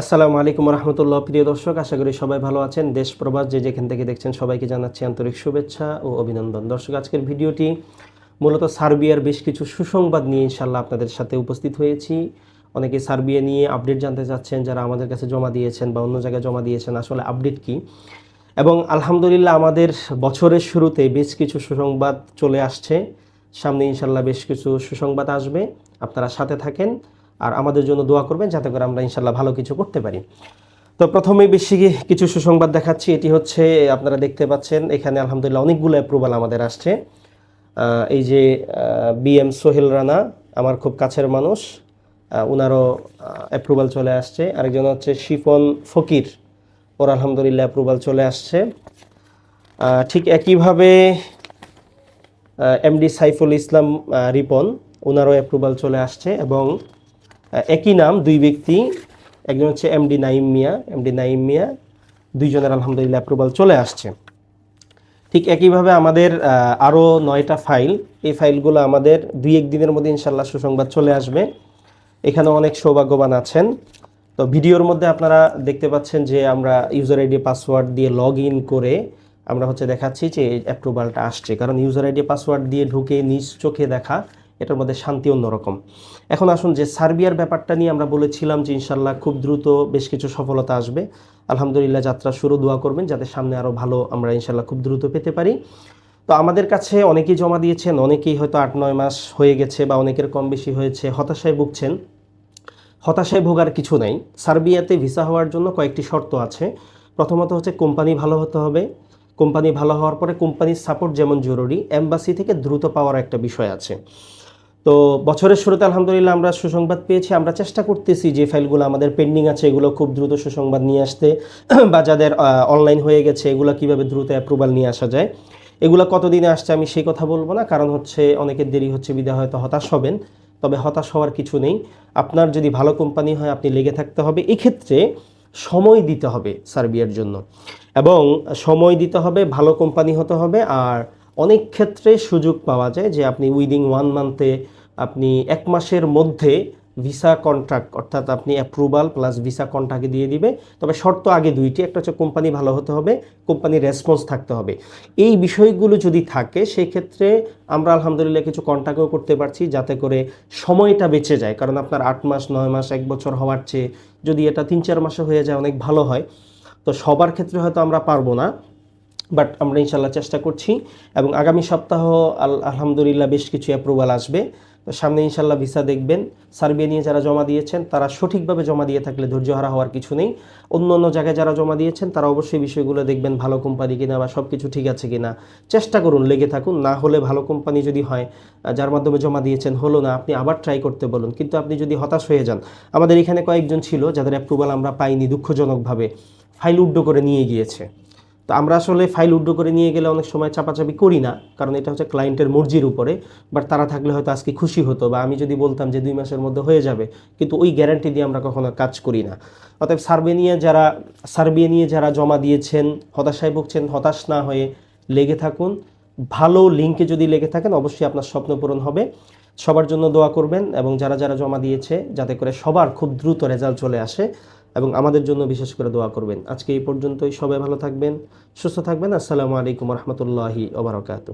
আসসালামু আলাইকুম রহমতুল্লাহ। প্রিয় দর্শক, আশা করি সবাই ভালো আছেন। দেশ, প্রবাস যে যেখান থেকে দেখছেন সবাইকে জানাচ্ছি আন্তরিক শুভেচ্ছা ও অভিনন্দন। দর্শক, আজকের ভিডিওটি মূলত সার্বিয়ার বেশ কিছু সুসংবাদ নিয়ে ইনশাল্লাহ আপনাদের সাথে উপস্থিত হয়েছি। অনেকে সার্বিয়া নিয়ে আপডেট জানতে চাচ্ছেন, যারা আমাদের কাছে জমা দিয়েছেন বা অন্য জায়গায় জমা দিয়েছেন, আসলে আপডেট কি? এবং আলহামদুলিল্লাহ আমাদের বছরের শুরুতে বেশ কিছু সুসংবাদ চলে আসছে। সামনে ইনশাল্লাহ বেশ কিছু সুসংবাদ আসবে। আপনারা সাথে থাকেন। আর আমাদের জন্য দোয়া করবেন যাতে করে আমরা ইনশাল্লাহ ভালো কিছু করতে পারি। তো প্রথমে বেশি কিছু সুসংবাদ দেখাচ্ছি। এটি হচ্ছে, আপনারা দেখতে পাচ্ছেন, এখানে আলহামদুলিল্লাহ অনেকগুলো অ্যাপ্রুভাল আমাদের আসছে। এই যে বি এম সোহেল রানা, আমার খুব কাছের মানুষ ওনারও অ্যাপ্রুভাল চলে আসছে। আরেকজন হচ্ছে শিফন ফকির, ওর আলহামদুলিল্লাহ অ্যাপ্রুভাল চলে আসছে। ঠিক একইভাবে এমডি সাইফুল ইসলাম রিপন ওনারও অ্যাপ্রুভাল চলে আসছে এবং একই নাম, দুই ব্যক্তি, একজন হচ্ছে এমডি নাইম মিয়া এমডি নাইম মিয়া, দুইজনের আলহামদুলিল্লাহ অ্যাপ্রুভাল চলে আসছে। ঠিক একইভাবে আমাদের আরও নয়টা ফাইল এই ফাইলগুলো আমাদের দুই এক দিনের মধ্যে ইনশাল্লাহ সুসংবাদ চলে আসবে। এখানে অনেক সৌভাগ্যবান আছেন। তো ভিডিওর মধ্যে আপনারা দেখতে পাচ্ছেন যে আমরা ইউজার আইডি পাসওয়ার্ড দিয়ে লগ ইন করে আমরা হচ্ছে দেখাচ্ছি যে অ্যাপ্রুভালটা আসছে। কারণ ইউজার আইডি পাসওয়ার্ড দিয়ে ঢুকে নিজ চোখে দেখা এটার মধ্যে শান্তি অন্যরকম এখন আসুন যে সার্বিয়ার ব্যাপারটা নিয়ে আমরা বলেছিলাম যে ইনশাল্লাহ খুব দ্রুত বেশ কিছু সফলতা আসবে। আলহামদুলিল্লাহ যাত্রা শুরু দোয়া করবেন যাতে সামনে আরও ভালো আমরা ইনশাল্লাহ খুব দ্রুত পেতে পারি। তো আমাদের কাছে অনেকেই জমা দিয়েছেন, অনেকেই হয়তো আট, নয় মাস হয়ে গেছে বা অনেকের কম বেশি হয়েছে, হতাশায় ভুগছেন। হতাশায় ভোগার কিছু নাই। সার্বিয়াতে ভিসা হওয়ার জন্য কয়েকটি শর্ত আছে। প্রথমত হচ্ছে কোম্পানি ভালো হতে হবে। কোম্পানি ভালো হওয়ার পরে কোম্পানির সাপোর্ট যেমন জরুরি, এম্বাসি থেকে দ্রুত পাওয়ার একটা বিষয় আছে। তো বছরের শুরুতে আলহামদুলিল্লাহ আমরা সুসংবাদ পেয়েছি। আমরা চেষ্টা করতেছি যে ফাইলগুলো আমাদের পেন্ডিং আছে, এগুলো খুব দ্রুত সুসংবাদ নিয়ে আসতে, বা যাদের অনলাইন হয়ে গেছে, এগুলো কীভাবে দ্রুত অ্যাপ্রুভাল নিয়ে আসা যায়। এগুলো কতদিনে আসছে আমি সেই কথা বলব না, কারণ হচ্ছে অনেকের দেরি হচ্ছে বিদে হয়তো হতাশ হবেন। তবে হতাশ হওয়ার কিছু নেই। আপনার যদি ভালো কোম্পানি হয়, আপনি লেগে থাকতে হবে। এক্ষেত্রে সময় দিতে হবে সার্বিয়ার জন্য। এবং সময় দিতে হবে, ভালো কোম্পানি হতে হবে। আর অনেক ক্ষেত্রে সুযোগ পাওয়া যায় যে আপনি উইদিং ওয়ান মান্থে আপনি এক মাসের মধ্যে ভিসা কন্ট্রাক্ট, অর্থাৎ আপনি অ্যাপ্রুভাল প্লাস ভিসা কন্ট্রাক্ট দিয়ে দিবে। তবে শর্ত আগে দুইটি, একটা হচ্ছে কোম্পানি ভালো হতে হবে কোম্পানির রেসপন্স থাকতে হবে। এই বিষয়গুলো যদি থাকে সেই ক্ষেত্রে আমরা আলহামদুলিল্লাহ কিছু কন্ট্রাক্টও করতে পারছি, যাতে করে সময়টা বেঁচে যায়। কারণ আপনার আট মাস, নয় মাস, এক বছর হওয়ার চেয়ে যদি এটা তিন, চার মাসে হয়ে যায়, অনেক ভালো হয়। তো সবার ক্ষেত্রে হয়তো আমরা পারব না বাট আমরা ইনশাল্লাহ চেষ্টা করছি। এবং আগামী সপ্তাহ আল, আলহামদুলিল্লাহ বেশ কিছু অ্যাপ্রুভাল আসবে। তো সামনে ইনশাল্লাহ ভিসা দেখবেন। সার্বিয়া নিয়ে যারা জমা দিয়েছেন, তারা সঠিকভাবে জমা দিয়ে থাকলে ধৈর্যহারা হওয়ার কিছু নেই। অন্য অন্য জায়গায় যারা জমা দিয়েছেন, তারা অবশ্যই বিষয়গুলো দেখবেন, ভালো কোম্পানি কিনা বা সব কিছু ঠিক আছে কিনা। চেষ্টা করুন, লেগে থাকুন। না হলে ভালো কোম্পানি যদি হয় যার মাধ্যমে জমা দিয়েছেন, হলো না, আপনি আবার ট্রাই করতে বলুন। কিন্তু আপনি যদি হতাশ হয়ে যান, আমাদের এখানে কয়েকজন ছিল, যাদের অ্যাপ্রুভাল আমরা পাইনি দুঃখজনকভাবে ফাইল উড্ডো করে নিয়ে গিয়েছে। তো আমরা আসলে ফাইল উড্ডো করে নিয়ে গেলে অনেক সময় চাপাচাপি করি না, কারণ এটা হচ্ছে ক্লায়েন্টের মর্জির উপরে বাট তারা থাকলে হয়তো আজকে খুশি হতো বা আমি যদি বলতাম যে দুই মাসের মধ্যে হয়ে যাবে, কিন্তু ওই গ্যারান্টি দিয়ে আমরা কখনো কাজ করি না। অতএব সার্ভে নিয়ে যারা সার্ভে নিয়ে যারা জমা দিয়েছেন, হতাশায় ভুগছেন, হতাশ না হয়ে লেগে থাকুন, ভালো লিঙ্কে যদি লেগে থাকেন, অবশ্যই আপনার স্বপ্ন পূরণ হবে। সবার জন্য দোয়া করবেন এবং যারা যারা জমা দিয়েছে, যাতে করে সবার খুব দ্রুত রেজাল্ট চলে আসে। এবং আমাদের জন্য বিশেষ করে দোয়া করবেন। আজকে এই পর্যন্তই। সবাই ভালো থাকবেন, সুস্থ থাকবেন। আসসালামু আলাইকুম রহমতুল্লাহি ওবরাকাতু